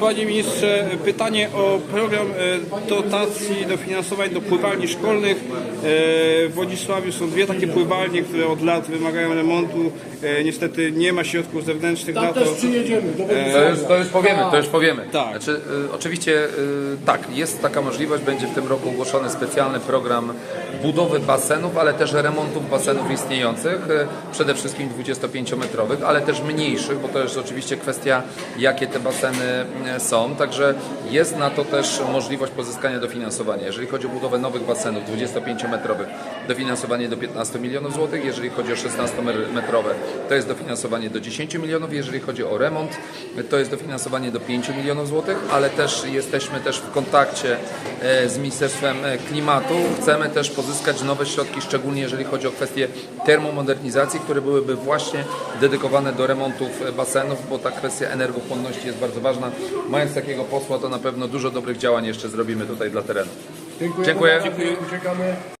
Panie Ministrze, pytanie o program e, dotacji dofinansowań do pływalni szkolnych. E, W Wodzisławiu są dwie takie pływalnie, które od lat wymagają remontu. E, Niestety nie ma środków zewnętrznych na Tam to. też przyjedziemy. Do To już, to już powiemy, to już powiemy. Tak. Znaczy, oczywiście tak, jest taka możliwość, będzie w tym roku ogłoszony specjalny program budowy basenów, ale też remontów basenów istniejących, przede wszystkim 25-metrowych, ale też mniejszych, bo to jest oczywiście kwestia, jakie te baseny są, także jest na to też możliwość pozyskania dofinansowania. Jeżeli chodzi o budowę nowych basenów 25-metrowych, dofinansowanie do 15 milionów złotych, jeżeli chodzi o 16-metrowe, to jest dofinansowanie do 10 milionów, jeżeli chodzi o remont, to jest dofinansowanie do 5 milionów złotych, ale też jesteśmy też w kontakcie e, z Ministerstwem e, Klimatu. Chcemy też pozyskać nowe środki, szczególnie jeżeli chodzi o kwestie termomodernizacji, które byłyby właśnie dedykowane do remontów e, basenów, bo ta kwestia energochłonności jest bardzo ważna. Mając takiego posła, to na pewno dużo dobrych działań jeszcze zrobimy tutaj dla terenu. Dziękuję. Dziękuję. Uciekamy.